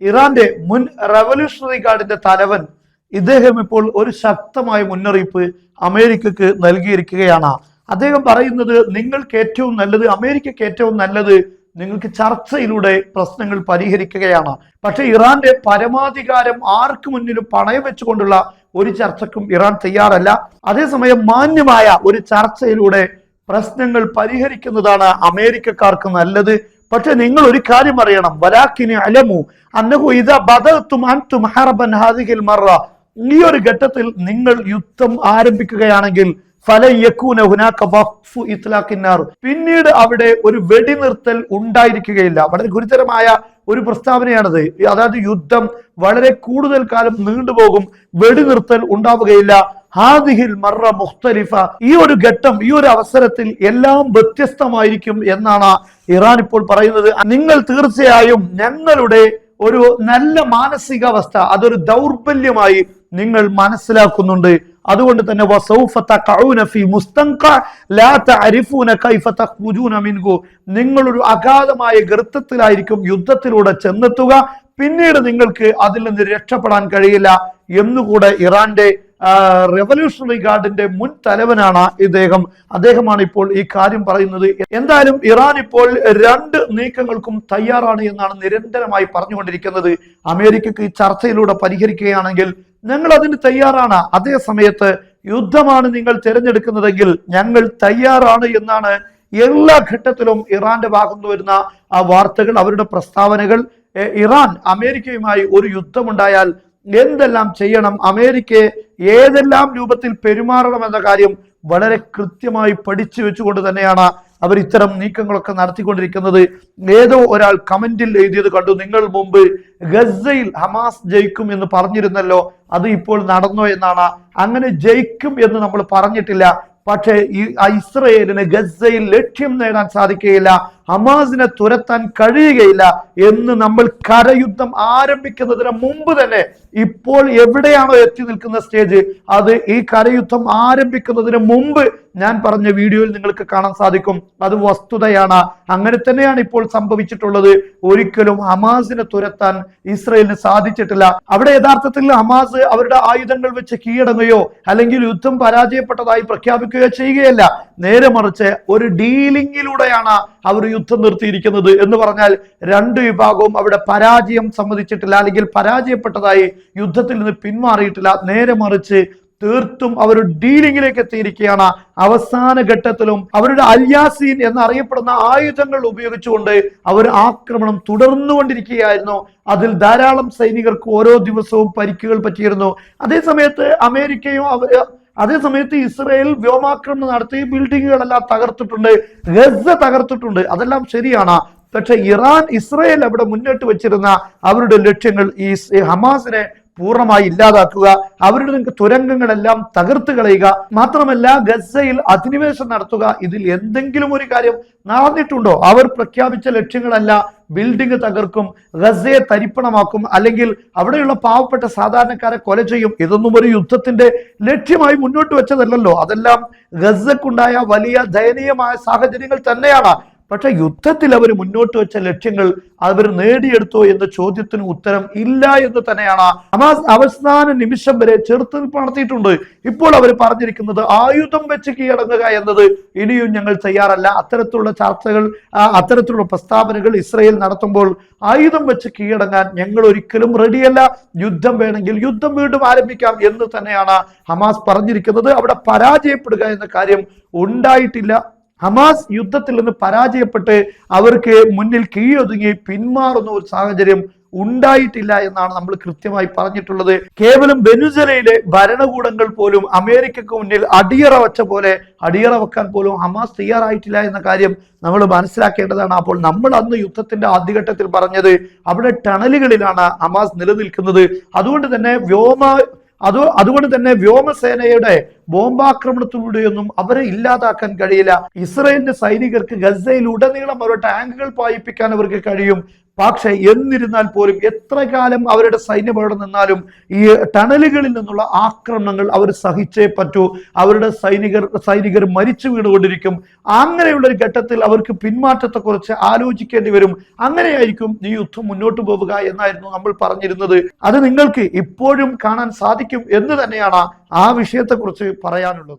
ഇറാന്റെ മുൻ റവല്യൂഷണറി ഗാർഡിന്റെ തലവൻ ഇദ്ദേഹം ഇപ്പോൾ ഒരു ശക്തമായ മുന്നറിയിപ്പ് അമേരിക്കക്ക് നൽകിയിരിക്കുകയാണ്. അദ്ദേഹം പറയുന്നത് നിങ്ങൾക്ക് ഏറ്റവും നല്ലത് അമേരിക്കക്ക് ഏറ്റവും നല്ലത് നിങ്ങൾക്ക് ചർച്ചയിലൂടെ പ്രശ്നങ്ങൾ പരിഹരിക്കുകയാണ്. പക്ഷെ ഇറാന്റെ പരമാധികാരം ആർക്ക് മുന്നിലും പണയം വെച്ചുകൊണ്ടുള്ള ഒരു ചർച്ചക്കും ഇറാൻ തയ്യാറല്ല. അതേസമയം മാന്യമായ ഒരു ചർച്ചയിലൂടെ പ്രശ്നങ്ങൾ പരിഹരിക്കുന്നതാണ് അമേരിക്കക്കാർക്ക് നല്ലത്. പക്ഷെ നിങ്ങൾ ഒരു കാര്യം അറിയണം. വലാക്കിന് അലമു അന്നഹു ഇത ബദത്തും അൻതും ഹറബൻ ഹാദിഹിൽ മറ. ഈ ഒരു ഘട്ടത്തിൽ നിങ്ങൾ യുദ്ധം ആരംഭിക്കുകയാണെങ്കിൽ പിന്നീട് അവിടെ ഒരു വെടിനിർത്തൽ ഉണ്ടായിരിക്കുകയില്ല. വളരെ ഗുരുതരമായ ഒരു പ്രസ്താവനയാണത്. അതായത് യുദ്ധം വളരെ കൂടുതൽ കാലം നീണ്ടുപോകും വെടിനിർത്തൽ ഉണ്ടാവുകയില്ല. ഹാദിഹിൽ മറ മുഖ്തലിഫ. ഈ ഒരു ഘട്ടം ഈ ഒരു അവസരത്തിൽ എല്ലാം വ്യത്യസ്തമായിരിക്കും എന്നാണ് ഇറാൻ ഇപ്പോൾ പറയുന്നത്. നിങ്ങൾ തീർച്ചയായും ഞങ്ങളുടെ ഒരു നല്ല മാനസികാവസ്ഥ അതൊരു ദൗർബല്യമായി നിങ്ങൾ മനസ്സിലാക്കുന്നുണ്ട്. അതുകൊണ്ട് തന്നെ നിങ്ങളൊരു അഗാധമായ ഗർത്തത്തിലായിരിക്കും യുദ്ധത്തിലൂടെ ചെന്നെത്തുക. പിന്നീട് നിങ്ങൾക്ക് അതിൽ നിന്ന് രക്ഷപ്പെടാൻ കഴിയില്ല എന്നുകൂടെ ഇറാന്റെ റെവല്യൂഷണറി ഗാർഡിന്റെ മുൻ തലവനാണ് ഇദ്ദേഹം. അദ്ദേഹമാണ് ഇപ്പോൾ ഈ കാര്യം പറയുന്നത്. എന്തായാലും ഇറാൻ ഇപ്പോൾ രണ്ട് നീക്കങ്ങൾക്കും തയ്യാറാണ് എന്നാണ് നിരന്തരമായി പറഞ്ഞുകൊണ്ടിരിക്കുന്നത്. അമേരിക്കക്ക് ഈ ചർച്ചയിലൂടെ പരിഹരിക്കുകയാണെങ്കിൽ ഞങ്ങൾ അതിന് തയ്യാറാണ്. അതേ സമയത്ത് യുദ്ധമാണ് നിങ്ങൾ തിരഞ്ഞെടുക്കുന്നതെങ്കിൽ ഞങ്ങൾ തയ്യാറാണ് എന്നാണ് എല്ലാ ഘട്ടത്തിലും ഇറാന്റെ ഭാഗത്തു വരുന്ന ആ വാർത്തകൾ അവരുടെ പ്രസ്താവനകൾ. ഇറാൻ അമേരിക്കയുമായി ഒരു യുദ്ധമുണ്ടായാൽ എന്തെല്ലാം ചെയ്യണം അമേരിക്കയെ ഏതെല്ലാം രൂപത്തിൽ പെരുമാറണം എന്ന കാര്യം വളരെ കൃത്യമായി പഠിച്ചു വെച്ചുകൊണ്ട് തന്നെയാണ് അവർ ഇത്തരം നീക്കങ്ങളൊക്കെ നടത്തിക്കൊണ്ടിരിക്കുന്നത്. ഏതോ ഒരാൾ കമന്റിൽ എഴുതിയത് കണ്ടു. നിങ്ങൾ മുമ്പ് ഗസയിൽ ഹമാസ് ജയിക്കും എന്ന് പറഞ്ഞിരുന്നല്ലോ അത് ഇപ്പോൾ നടന്നോ എന്നാണ്. അങ്ങനെ ജയിക്കും എന്ന് നമ്മൾ പറഞ്ഞിട്ടില്ല. പക്ഷേ ഈ ഇസ്രയേലിന് ഗസയിൽ ലക്ഷ്യം നേടാൻ സാധിക്കുകയില്ല. ഹമാസിനെ തുരത്താൻ കഴിയുകയില്ല എന്ന് നമ്മൾ കരയുദ്ധം ആരംഭിക്കുന്നതിന് മുമ്പ് തന്നെ ഇപ്പോൾ എവിടെയാണോ എത്തി നിൽക്കുന്ന സ്റ്റേജ് അത് ഈ കരയുദ്ധം ആരംഭിക്കുന്നതിന് മുമ്പ് ഞാൻ പറഞ്ഞ വീഡിയോയിൽ നിങ്ങൾക്ക് കാണാൻ സാധിക്കും. അത് വസ്തുതയാണ്. അങ്ങനെ തന്നെയാണ് ഇപ്പോൾ സംഭവിച്ചിട്ടുള്ളത്. ഒരിക്കലും ഹമാസിനെ തുരത്താൻ ഇസ്രയേലിന് സാധിച്ചിട്ടില്ല. അവിടെ യഥാർത്ഥത്തിൽ ഹമാസ് അവരുടെ ആയുധങ്ങൾ വെച്ച് കീഴടങ്ങുകയോ അല്ലെങ്കിൽ യുദ്ധം പരാജയപ്പെട്ടതായി പ്രഖ്യാപിക്കുകയോ ചെയ്യുകയല്ല. നേരെ മറിച്ച് ഒരു ഡീലിംഗിലൂടെയാണ് അവർ യുദ്ധം നിർത്തിയിരിക്കുന്നത് എന്ന് പറഞ്ഞാൽ രണ്ട് വിഭാഗവും അവിടെ പരാജയം സമ്മതിച്ചിട്ടില്ല അല്ലെങ്കിൽ പരാജയപ്പെട്ടതായി യുദ്ധത്തിൽ നിന്ന് പിന്മാറിയിട്ടില്ല. നേരെ മറിച്ച് തീർത്തും അവർ ഡീലിംഗിലേക്ക് എത്തിയിരിക്കുകയാണ്. അവസാന ഘട്ടത്തിലും അവരുടെ അല്യാസീൻ എന്നറിയപ്പെടുന്ന ആയുധങ്ങൾ ഉപയോഗിച്ചുകൊണ്ട് അവർ ആക്രമണം തുടർന്നുകൊണ്ടിരിക്കുകയായിരുന്നു അതിൽ ധാരാളം സൈനികർക്ക് ഓരോ ദിവസവും പരിക്കുകൾ പറ്റിയിരുന്നു. അതേസമയത്ത് അമേരിക്കയും അവ- അതേ സമയത്ത് ഇസ്രയേൽ വ്യോമാക്രമണം നടത്തി ബിൽഡിങ്ങുകളെല്ലാം തകർത്തിട്ടുണ്ട് ഗസ തകർത്തിട്ടുണ്ട്. അതെല്ലാം ശരിയാണ്. പക്ഷെ ഇറാൻ ഇസ്രയേൽ അവിടെ മുന്നോട്ട് വെച്ചിരുന്ന അവരുടെ ലക്ഷ്യങ്ങൾ ഈ ഹമാസിനെ പൂർണമായി ഇല്ലാതാക്കുക അവരുടെ നിങ്ങൾക്ക് തുരങ്കങ്ങളെല്ലാം തകർത്ത് കളയുക. മാത്രമല്ല ഗസയിൽ അധിനിവേശം നടത്തുക ഇതിൽ എന്തെങ്കിലും ഒരു കാര്യം നടന്നിട്ടുണ്ടോ? അവർ പ്രഖ്യാപിച്ച ലക്ഷ്യങ്ങളല്ല ബിൽഡിംഗ് തകർക്കും ഗസയെ തരിപ്പണമാക്കും അല്ലെങ്കിൽ അവിടെയുള്ള പാവപ്പെട്ട സാധാരണക്കാരെ കൊല ചെയ്യും. ഇതൊന്നും ഒരു യുദ്ധത്തിന്റെ ലക്ഷ്യമായി മുന്നോട്ട് വെച്ചതല്ലല്ലോ. അതെല്ലാം ഗസക്കുണ്ടായ വലിയ ദയനീയമായ സാഹചര്യങ്ങൾ തന്നെയാണ്. പക്ഷെ യുദ്ധത്തിൽ അവർ മുന്നോട്ട് വെച്ച ലക്ഷ്യങ്ങൾ അവർ നേടിയെടുത്തോ എന്ന ചോദ്യത്തിന് ഉത്തരം ഇല്ല എന്ന് തന്നെയാണ്. ഹമാസ് അവസാന നിമിഷം വരെ ചെറുത്തുനിൽപ്പ് നടത്തിയിട്ടുണ്ട്. ഇപ്പോൾ അവർ പറഞ്ഞിരിക്കുന്നത് ആയുധം വെച്ച് കീഴടങ്ങുക എന്നത് ഇനിയും ഞങ്ങൾ തയ്യാറല്ല. അത്തരത്തിലുള്ള ചർച്ചകൾ അത്തരത്തിലുള്ള പ്രസ്താവനകൾ ഇസ്രയേൽ നടത്തുമ്പോൾ ആയുധം വെച്ച് കീഴടങ്ങാൻ ഞങ്ങൾ ഒരിക്കലും റെഡിയല്ല യുദ്ധം വേണമെങ്കിൽ യുദ്ധം വീണ്ടും ആരംഭിക്കാം എന്ന് തന്നെയാണ് ഹമാസ് പറഞ്ഞിരിക്കുന്നത്. അവിടെ പരാജയപ്പെടുക എന്ന കാര്യം ഉണ്ടായിട്ടില്ല. ഹമാസ് യുദ്ധത്തിൽ നിന്ന് പരാജയപ്പെട്ട് അവർക്ക് മുന്നിൽ കീഴൊതുങ്ങി പിന്മാറുന്ന ഒരു സാഹചര്യം ഉണ്ടായിട്ടില്ല എന്നാണ് നമ്മൾ കൃത്യമായി പറഞ്ഞിട്ടുള്ളത്. കേവലം വെനുസലയിലെ ഭരണകൂടങ്ങൾ പോലും അമേരിക്കക്ക് മുന്നിൽ അടിയറ വച്ച പോലെ അടിയറ വെക്കാൻ പോലും ഹമാസ് തയ്യാറായിട്ടില്ല എന്ന കാര്യം നമ്മൾ മനസ്സിലാക്കേണ്ടതാണ്. അപ്പോൾ നമ്മൾ അന്ന് യുദ്ധത്തിന്റെ ആദ്യഘട്ടത്തിൽ പറഞ്ഞത് അവിടെ ടണലുകളിലാണ് ഹമാസ് നിലനിൽക്കുന്നത്. അതുകൊണ്ട് തന്നെ വ്യോമ അത് അതുകൊണ്ട് തന്നെ വ്യോമസേനയുടെ ബോംബാക്രമണത്തിലൂടെയൊന്നും അവരെ ഇല്ലാതാക്കാൻ കഴിയില്ല. ഇസ്രയേലിന്റെ സൈനികർക്ക് ഗസയിൽ ഉടനീളം അവരുടെ ടാങ്കുകൾ പായിപ്പിക്കാൻ അവർക്ക് കഴിയും. പക്ഷെ എന്നിരുന്നാൽ പോലും എത്ര കാലം അവരുടെ സൈന്യം അവിടെ നിന്നാലും ഈ ടണലുകളിൽ നിന്നുള്ള ആക്രമണങ്ങൾ അവർ സഹിച്ചേ പറ്റൂ. അവരുടെ സൈനികർ സൈനികർ മരിച്ചു വീണുകൊണ്ടിരിക്കും. അങ്ങനെയുള്ള ഒരു ഘട്ടത്തിൽ അവർക്ക് പിന്മാറ്റത്തെ കുറിച്ച് ആലോചിക്കേണ്ടി വരും. അങ്ങനെയായിരിക്കും ഈ യുദ്ധം മുന്നോട്ട് പോവുക എന്നായിരുന്നു നമ്മൾ പറഞ്ഞിരുന്നത്. അത് നിങ്ങൾക്ക് ഇപ്പോഴും കാണാൻ സാധിക്കും എന്ന് തന്നെയാണ് ആ വിഷയത്തെക്കുറിച്ച് പറയാനുള്ളത്.